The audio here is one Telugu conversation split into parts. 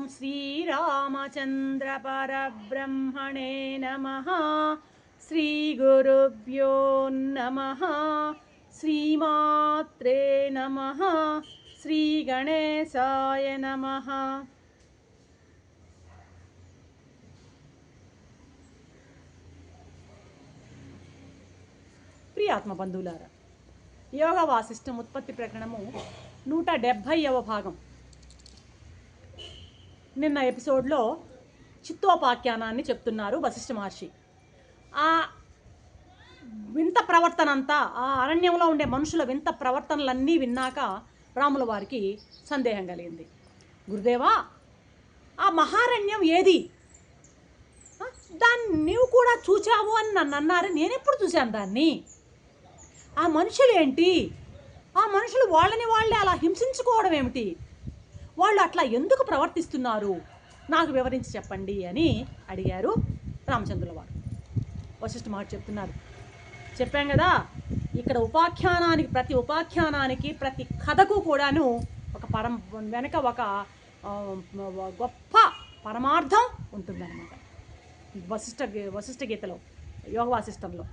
ఓం శ్రీరామచంద్ర పరబ్రహ్మణే నమ. శ్రీ గురుభ్యో నమ. శ్రీమాత్రే నమ. శ్రీ గణేశాయ నమ. ప్రియాత్మ బంధువులారా యోగా వాసిష్టం ఉత్పత్తి ప్రకరణము నూట డెబ్భైవ భాగం. నిన్న ఎపిసోడ్లో చిత్తోపాఖ్యానాన్ని చెప్తున్నారు వశిష్ఠ మహర్షి. ఆ వింత ప్రవర్తన అంతా ఆ అరణ్యంలో ఉండే మనుషుల వింత ప్రవర్తనలన్నీ విన్నాక రాముల వారికి సందేహం కలిగింది. గురుదేవా ఆ మహారణ్యం ఏది? దాన్ని నీవు కూడా చూచావు అని నన్ను అన్నారు. నేను ఎప్పుడు చూశాను దాన్ని? ఆ మనుషులు ఏంటి? ఆ మనుషులు వాళ్ళని వాళ్ళే అలా హింసించుకోవడం ఏమిటి? వాళ్ళు అట్లా ఎందుకు ప్రవర్తిస్తున్నారు? నాకు వివరించి చెప్పండి అని అడిగారు రామచంద్రుల వారు. వశిష్ఠ మహర్షి చెప్తున్నారు. చెప్పాం కదా ఇక్కడ ఉపాఖ్యానానికి ప్రతి ఉపాఖ్యానానికి ప్రతి కథకు కూడాను ఒక పరం వెనక ఒక గొప్ప పరమార్థం ఉంటుందన్నమాట. వశిష్ఠ వశిష్ఠ గీతలో యోగ వాసిష్టంలో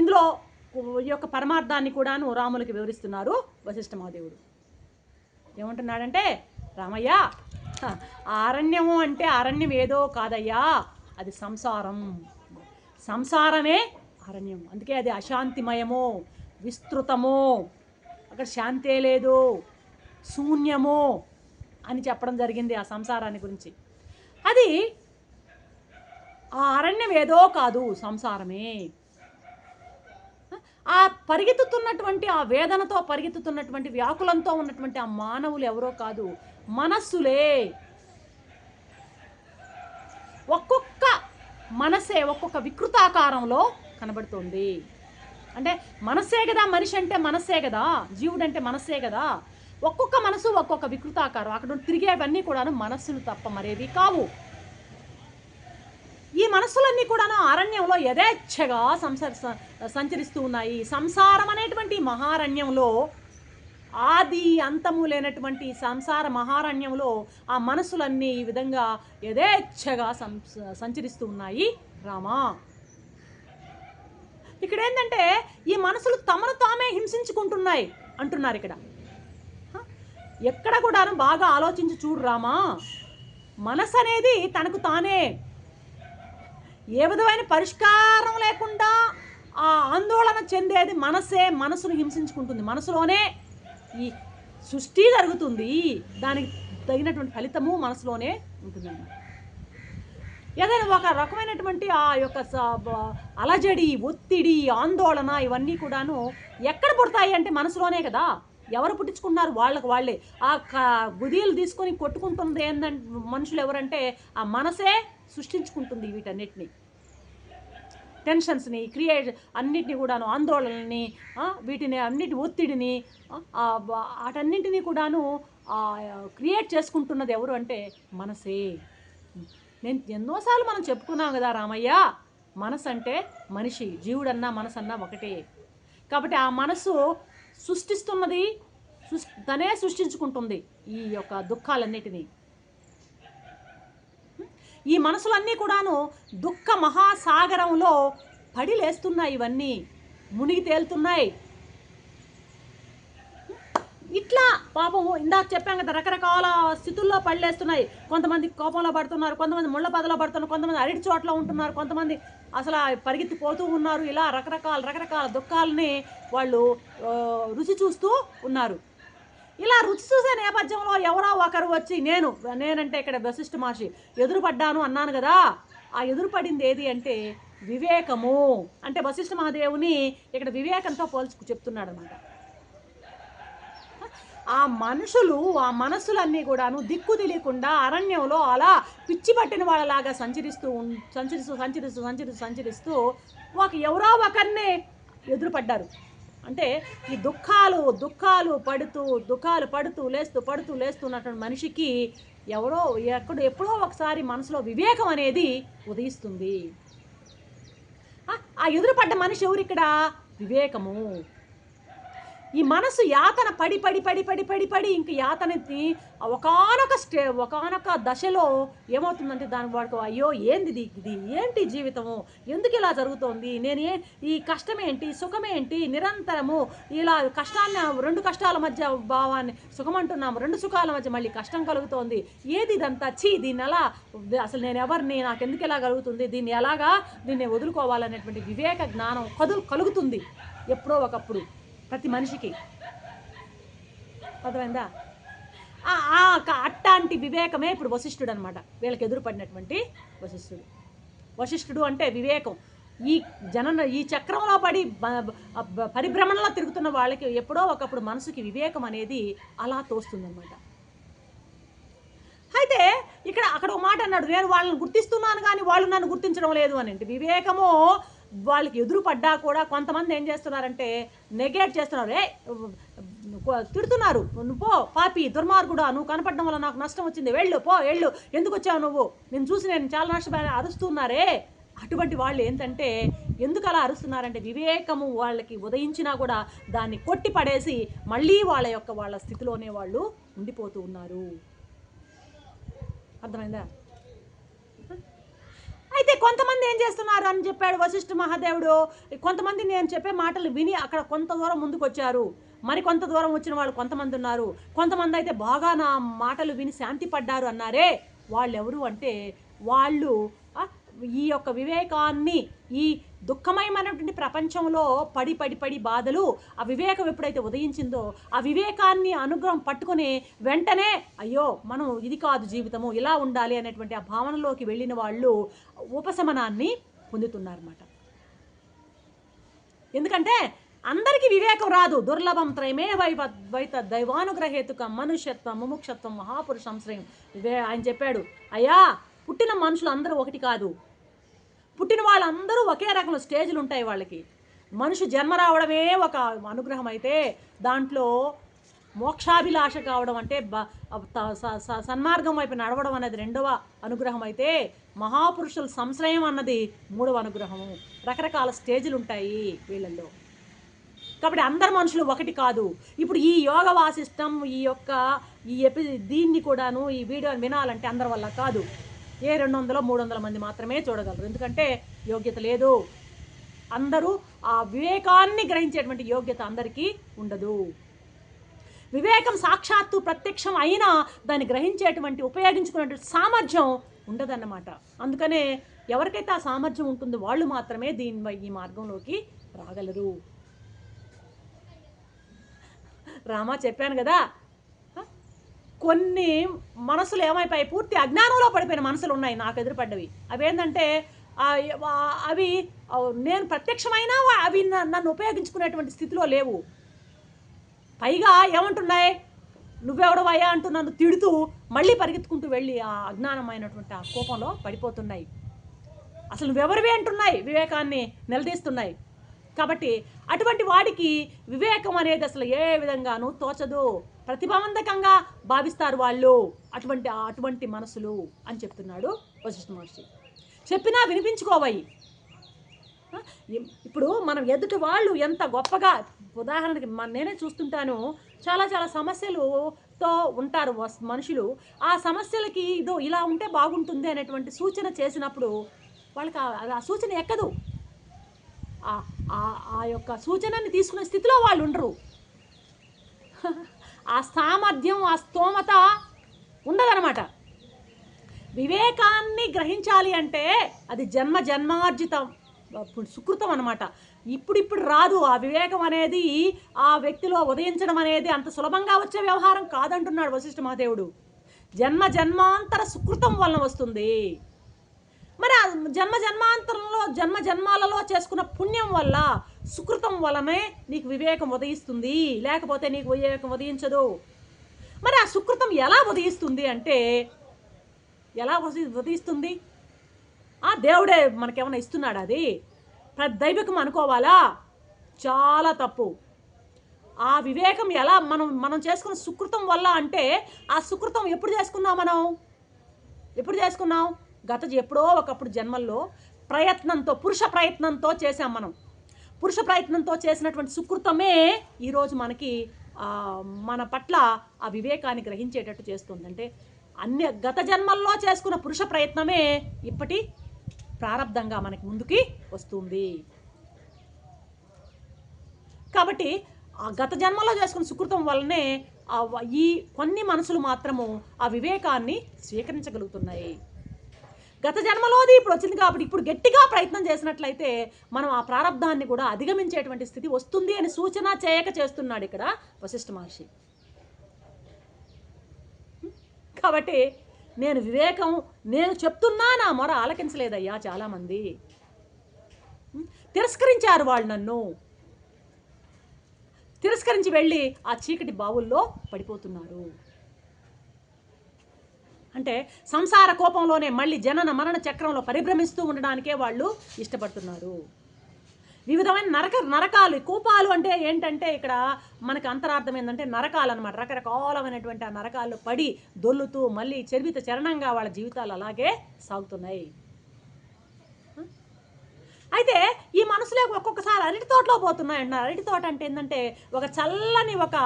ఇందులో ఈ యొక్క పరమార్థాన్ని కూడాను రాములకి వివరిస్తున్నారు వశిష్ఠ మహాదేవుడు. ఏమంటున్నాడంటే రామయ్య. ఆ అరణ్యము అంటే అరణ్యం ఏదో కాదయ్యా. అది సంసారం. సంసారమే అరణ్యం అందుకే అది అశాంతిమయము విస్తృతము అక్కడ శాంతే లేదు శూన్యము అని చెప్పడం జరిగింది ఆ సంసారాన్ని గురించి. అది ఆ అరణ్యం ఏదో కాదు సంసారమే. ఆ పరిగెత్తుతున్నటువంటి ఆ వేదనతో పరిగెత్తుతున్నటువంటి వ్యాకులంతో ఉన్నటువంటి ఆ మానవులు ఎవరో కాదు మనస్సులే. ఒక్కొక్క మనసే ఒక్కొక్క వికృతాకారంలో కనబడుతుంది. అంటే మనస్సే కదా మనిషి అంటే మనసే కదా జీవుడు అంటే మనసే కదా ఒక్కొక్క మనసు ఒక్కొక్క వికృతాకారం అక్కడ తిరిగేవన్నీ కూడాను మనస్సులు తప్ప మరేవి కావు. ఈ మనస్సులన్నీ కూడాను అరణ్యంలో యథేచ్ఛగా సంస సంచరిస్తూ ఉన్నాయి. సంసారం అనేటువంటి మహారణ్యంలో ఆది అంతము లేనటువంటి సంసార మహారణ్యంలో ఆ మనసులన్నీ ఈ విధంగా యథేచ్ఛగా సం సంచరిస్తూ ఉన్నాయి. రామా! ఇక్కడ ఏంటంటే ఈ మనసులు తమను తామే హింసించుకుంటున్నాయి అంటున్నారు ఇక్కడ. ఎక్కడ కూడా బాగా ఆలోచించి చూడు రామా! మనసు అనేది తనకు తానే ఏ విధమైన పరిష్కారం లేకుండా ఆ ఆందోళన చెందేది మనసే మనసును హింసించుకుంటుంది. మనసులోనే ఈ సృష్టి జరుగుతుంది. దానికి తగినటువంటి ఫలితము మనసులోనే ఉంటుందన్నమాట. ఏదైనా ఒక రకమైనటువంటి ఆ యొక్క అలజడి ఒత్తిడి ఆందోళన ఇవన్నీ కూడాను ఎక్కడ పుడతాయి అంటే మనసులోనే కదా. ఎవరు పుట్టించుకున్నారు? వాళ్ళకు వాళ్ళే. ఆ క- గుదీలు తీసుకొని కొట్టుకుంటుంది ఏంటంటే మనుషులు ఎవరంటే ఆ మనసే సృష్టించుకుంటుంది వీటన్నిటిని. టెన్షన్స్ని క్రియేట్ అన్నిటిని కూడాను ఆందోళనని వీటిని అన్నిటి ఒత్తిడిని వాటన్నింటినీ కూడాను క్రియేట్ చేసుకుంటున్నది ఎవరు అంటే మనసే. నేను ఎన్నోసార్లు మనం చెప్పుకున్నాం కదా రామయ్య మనసు అంటే మనిషి జీవుడన్నా మనసన్నా ఒకటే. కాబట్టి ఆ మనసు సృష్టిస్తున్నది సృష్ తనే సృష్టించుకుంటుంది ఈ యొక్క దుఃఖాలన్నిటినీ. ఈ మనసులన్నీ కూడాను దుఃఖ మహాసాగరంలో పడి లేస్తున్నాయి ఇవన్నీ. మునిగి తేలుతున్నాయి. ఇట్లా పాపం ఇందాక చెప్పాం కదా రకరకాల స్థితుల్లో పడలేస్తున్నాయి కొంతమంది కోపంలో పడుతున్నారు కొంతమంది ముళ్ళ పదలో పడుతున్నారు కొంతమంది అరటి చోట్ల ఉంటున్నారు కొంతమంది అసలు పరిగెత్తిపోతూ ఉన్నారు. ఇలా రకరకాల రకరకాల దుఃఖాలని వాళ్ళు రుచి చూస్తూ ఉన్నారు. ఇలా రుచి చూసే నేపథ్యంలో ఎవరో ఒకరు వచ్చి నేను నేనంటే ఇక్కడ వశిష్ఠ మహర్షి ఎదురుపడ్డాను అన్నాను కదా ఆ ఎదురుపడింది ఏది అంటే వివేకము. అంటే వశిష్ఠ మహాదేవుని ఇక్కడ వివేకంతో పోల్చుకు చెప్తున్నాడు అనమాట ఆ మనుషులు ఆ మనసులన్నీ కూడాను దిక్కు తెలియకుండా అరణ్యంలో అలా పిచ్చి పట్టిన వాళ్ళలాగా సంచరిస్తూ సంచరిస్తూ సంచరిస్తూ సంచరిస్తూ సంచరిస్తూ ఒక ఎవరో ఒకరిని ఎదురుపడ్డారు. అంటే ఈ దుఃఖాలు దుఃఖాలు పడుతూ దుఃఖాలు పడుతూ లేస్తూ పడుతూ లేస్తున్నటువంటి మనిషికి ఎవరో ఎక్కడ ఎప్పుడో ఒకసారి మనసులో వివేకం అనేది ఉదయిస్తుంది. ఆ- ఆ ఎదురుపడ్డ మనిషి ఎవరు ఇక్కడ వివేకము. ఈ మనసు యాతన పడి పడి పడి పడి పడి పడి ఇంక యాతనెత్తి ఒకనొక స్టే ఒకనొక దశలో ఏమవుతుందంటే దాని వాడికి అయ్యో ఏంది ఇది? ఇది ఏంటి జీవితము? ఎందుకు ఇలా జరుగుతోంది? నేను ఏ ఈ కష్టమేంటి? సుఖమేంటి? నిరంతరము ఇలా కష్టాన్ని రెండు కష్టాల మధ్య భావాన్ని సుఖం అంటున్నాము రెండు సుఖాల మధ్య మళ్ళీ కష్టం కలుగుతోంది. ఏది ఇదంతా? చీ దీన్ని ఎలా అసలు నేను ఎవరిని నాకు ఎందుకు ఎలా కలుగుతుంది? దీన్ని ఎలాగా దీన్ని వదులుకోవాలనేటువంటి వివేక జ్ఞానం కదులు కలుగుతుంది ఎప్పుడో ఒకప్పుడు. ప్రతి మనిషికి. అర్థమైందా? ఆ ఆ క- అట్టాంటి వివేకమే ఇప్పుడు వశిష్ఠుడు అనమాట వీళ్ళకి ఎదురుపడినటువంటి వశిష్ఠుడు. వశిష్ఠుడు అంటే వివేకం. ఈ జనన ఈ చక్రంలో పడి పరిభ్రమణలో తిరుగుతున్న వాళ్ళకి ఎప్పుడో ఒకప్పుడు మనసుకి వివేకం అనేది అలా తోస్తుందన్నమాట అయితే ఇక్కడ అక్కడ ఒక మాట అన్నాడు నేను వాళ్ళని గుర్తిస్తున్నాను కానీ వాళ్ళు నన్ను గుర్తించడం లేదు అని అంటే వివేకము వాళ్ళకి ఎదురు పడ్డా కూడా కొంతమంది ఏం చేస్తున్నారంటే నెగేట్ చేస్తున్నారు. ఏ తిడుతున్నారు. నువ్వు పో పాపి దుర్మార్గుడా నువ్వు కనపడడం వల్ల నాకు నష్టం వచ్చింది. వెళ్ళు పో వెళ్ళు. ఎందుకు వచ్చావు నువ్వు? నేను చూసి నేను చాలా నష్టపోయాను అరుస్తున్నారే. అటువంటి వాళ్ళు ఏంటంటే ఎందుకు అలా అరుస్తున్నారంటే వివేకము వాళ్ళకి ఉదయించినా కూడా దాన్ని కొట్టి పడేసి మళ్ళీ వాళ్ళ యొక్క వాళ్ళ స్థితిలోనే వాళ్ళు ఉండిపోతూ ఉన్నారు. అర్థమైందా? అయితే కొంతమంది ఏం చేస్తున్నారు అని చెప్పాడు వశిష్ఠ మహాదేవుడు. కొంతమంది నేను చెప్పే మాటలు విని అక్కడ కొంత దూరం ముందుకు వచ్చారు మరి కొంత దూరం వచ్చిన వాళ్ళు కొంతమంది ఉన్నారు. కొంతమంది అయితే బాగా నా మాటలు విని శాంతి పడ్డారు అన్నారే. వాళ్ళు ఎవరు అంటే వాళ్ళు ఈ యొక్క వివేకాన్ని ఈ దుఃఖమయమైనటువంటి ప్రపంచంలో పడి పడి పడి బాధలు ఆ వివేకం ఎప్పుడైతే ఉదయించిందో ఆ వివేకాన్ని అనుగ్రహం పట్టుకుని వెంటనే అయ్యో మనం ఇది కాదు జీవితము ఇలా ఉండాలి అనేటువంటి ఆ భావనలోకి వెళ్ళిన వాళ్ళు ఉపశమనాన్ని పొందుతున్నారన్నమాట. ఎందుకంటే అందరికీ వివేకం రాదు. దుర్లభం త్రయమే వైవ వైత దైవానుగ్రహేతుక మనుష్యత్వం ముముక్షత్వం మహాపురుష సంశ్రయం ఇవే ఆయన చెప్పాడు. అయ్యా పుట్టిన మనుషులు అందరూ ఒకటి కాదు. పుట్టిన వాళ్ళందరూ ఒకే రకంలో స్టేజ్లు ఉంటాయి వాళ్ళకి. మనిషి జన్మ రావడమే ఒక అనుగ్రహం అయితే దాంట్లో మోక్షాభిలాష కావడం అంటే బ- సన్మార్గం వైపు నడవడం అనేది రెండవ అనుగ్రహం అయితే మహాపురుషుల సంశ్రయం అన్నది మూడవ అనుగ్రహము. రకరకాల స్టేజ్లు ఉంటాయి వీళ్ళల్లో. కాబట్టి అందరు మనుషులు ఒకటి కాదు. ఇప్పుడు ఈ యోగ వాసిష్టం ఈ యొక్క ఈ ఎపి దీన్ని కూడాను ఈ వీడియోని వినాలంటే అందరి వల్ల కాదు. ఏ రెండు వందల మూడు వందల మంది మాత్రమే చూడగలరు. ఎందుకంటే యోగ్యత లేదు. అందరూ ఆ వివేకాన్ని గ్రహించేటువంటి యోగ్యత అందరికీ ఉండదు. వివేకం సాక్షాత్తు ప్రత్యక్షం అయినా దాన్ని గ్రహించేటువంటి ఉపయోగించుకునేటువంటి సామర్థ్యం ఉండదన్నమాట. అందుకనే ఎవరికైతే ఆ సామర్థ్యం ఉంటుందో వాళ్ళు మాత్రమే దీని ఈ మార్గంలోకి రాగలరు. రామా చెప్పాను కదా కొన్ని మనసులు ఏమైపోయాయి? పూర్తి అజ్ఞానంలో పడిపోయిన మనసులు ఉన్నాయి నాకు ఎదురుపడ్డవి. అవేంటంటే ఏంటంటే అవి నేను ప్రత్యక్షమైనా అవి నన్ను ఉపయోగించుకునేటువంటి స్థితిలో లేవు. పైగా ఏమంటున్నాయి? నువ్వెవడవయ్యా అంటూ నన్ను తిడుతూ మళ్ళీ పరిగెత్తుకుంటూ వెళ్ళి ఆ అజ్ఞానమైనటువంటి ఆ కోపంలో పడిపోతున్నాయి. అసలు నువ్వెవరివి అంటున్నాయి? వివేకాన్ని నిలదీస్తున్నాయి. కాబట్టి అటువంటి వాడికి వివేకం అనేది అసలు ఏ విధంగానూ తోచదు. ప్రతిభావంతకంగా భావిస్తారు వాళ్ళు. అటువంటి అటువంటి మనసులు అని చెప్తున్నాడు వశిష్ఠ మహర్షి. చెప్పినా వినిపించుకోవయి ఇప్పుడు మనం ఎదుటి వాళ్ళు ఎంత గొప్పగా ఉదాహరణకి నేనే చూస్తుంటాను చాలా చాలా సమస్యలుతో ఉంటారు వస్- మనుషులు. ఆ సమస్యలకి ఇదో ఇలా ఉంటే బాగుంటుంది అనేటువంటి సూచన చేసినప్పుడు వాళ్ళకి ఆ- సూచన ఎక్కదు. ఆ- ఆ యొక్క సూచనని తీసుకునే స్థితిలో వాళ్ళు ఉండరు. ఆ సామర్థ్యం ఆ స్తోమత ఉండదనమాట వివేకాన్ని గ్రహించాలి అంటే అది జన్మ జన్మార్జితం అప్పుడు సుకృతం అనమాట ఇప్పుడిప్పుడు రాదు ఆ వివేకం అనేది ఆ వ్యక్తిలో ఉదయించడం అనేది అంత సులభంగా వచ్చే వ్యవహారం కాదంటున్నాడు వశిష్ఠ మహాదేవుడు. జన్మ జన్మాంతర సుకృతం వలన వస్తుంది. జన్మ జన్మాంతరంలో జన్మ జన్మాలలో చేసుకున్న పుణ్యం వల్ల సుకృతం వలనే నీకు వివేకం ఉదయిస్తుంది. లేకపోతే నీకు వివేకం ఉదయించదు. మరి ఆ సుకృతం ఎలా ఉదయిస్తుంది అంటే ఎలా ఉదయిస్తుంది? ఆ దేవుడే మనకేమైనా ఇస్తున్నాడు అది? దైవికం అనుకోవాలా? చాలా తప్పు. ఆ వివేకం ఎలా మనం మనం చేసుకున్న సుకృతం వల్ల అంటే ఆ సుకృతం ఎప్పుడు చేసుకున్నాం మనం? ఎప్పుడు చేసుకున్నాం? గత ఎప్పుడో ఒకప్పుడు జన్మల్లో ప్రయత్నంతో పురుష ప్రయత్నంతో చేసాం మనం. పురుష ప్రయత్నంతో చేసినటువంటి సుకృతమే ఈరోజు మనకి మన పట్ల ఆ వివేకాన్ని గ్రహించేటట్టు చేస్తుంది. అంటే అన్ని గత జన్మల్లో చేసుకున్న పురుష ప్రయత్నమే ఇప్పటి ప్రారంధంగా మనకి ముందుకి వస్తుంది. కాబట్టి ఆ గత జన్మలో చేసుకున్న సుకృతం వల్లనే ఈ కొన్ని మనసులు మాత్రము ఆ వివేకాన్ని స్వీకరించగలుగుతున్నాయి. గత జన్మలోది ఇప్పుడు వచ్చింది కాబట్టి ఇప్పుడు గట్టిగా ప్రయత్నం చేసినట్లయితే మనం ఆ ప్రారంధాన్ని కూడా అధిగమించేటువంటి స్థితి వస్తుంది అని సూచన చేయక చేస్తున్నాడు ఇక్కడ వశిష్ఠ మహర్షి. కాబట్టి నేను వివేకం నేను చెప్తున్నా నా మొర ఆలకించలేదయ్యా చాలామంది. తిరస్కరించారు వాళ్ళు నన్ను. తిరస్కరించి వెళ్ళి ఆ చీకటి బావుల్లో పడిపోతున్నారు. అంటే సంసార కోపంలోనే మళ్ళీ జనన మరణ చక్రంలో పరిభ్రమిస్తూ ఉండడానికే వాళ్ళు ఇష్టపడుతున్నారు. వివిధమైన నరక నరకాలు కోపాలు అంటే ఏంటంటే ఇక్కడ మనకు అంతరార్థం ఏంటంటే నరకాలు అనమాట రకరకాలమైనటువంటి ఆ నరకాలు పడి దొల్లుతూ మళ్ళీ చరివిత చరణంగా వాళ్ళ జీవితాలు అలాగే సాగుతున్నాయి. అయితే ఈ మనసులో ఒక్కొక్కసారి అరటి తోటలో పోతున్నాయి అంటున్నారు అరటి తోట అంటే ఏంటంటే ఒక చల్లని ఒక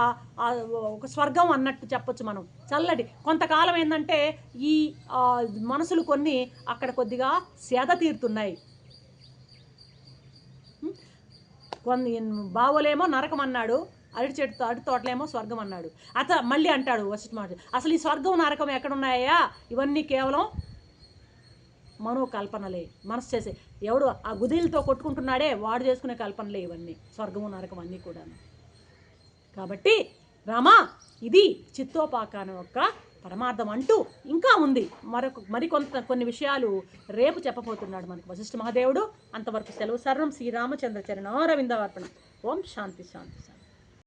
ఒక స్వర్గం అన్నట్టు చెప్పొచ్చు మనం. చల్లటి. కొంతకాలం ఏంటంటే ఈ మనసులు కొన్ని అక్కడ కొద్దిగా సేద తీరుతున్నాయి. కొన్ని బావోలేమో నరకం అన్నాడు అరటి చెట్టు అరటి తోటలేమో స్వర్గం అన్నాడు. అత మళ్ళీ అంటాడు వశిష్ఠ మాట అసలు ఈ స్వర్గం నరకం ఎక్కడున్నాయా? ఇవన్నీ కేవలం మనోకల్పనలే మనసు చేసే. ఎవడు ఆ గుదిలతో కొట్టుకుంటున్నాడే వాడు చేసుకునే కల్పనలే ఇవన్నీ స్వర్గము నరకం అన్నీ కూడా కాబట్టి రామా ఇది చిత్తోపాకాన యొక్క పరమార్థం అంటూ ఇంకా ఉంది. మరొక మరికొంత కొన్ని విషయాలు రేపు చెప్పబోతున్నాడు మనకు. వశిష్ఠ మహాదేవుడు అంతవరకు సెలవు సర్వం శ్రీరామచంద్ర చరణారవిందవర్పణ ఓం శాంతి శాంతి శాంతి.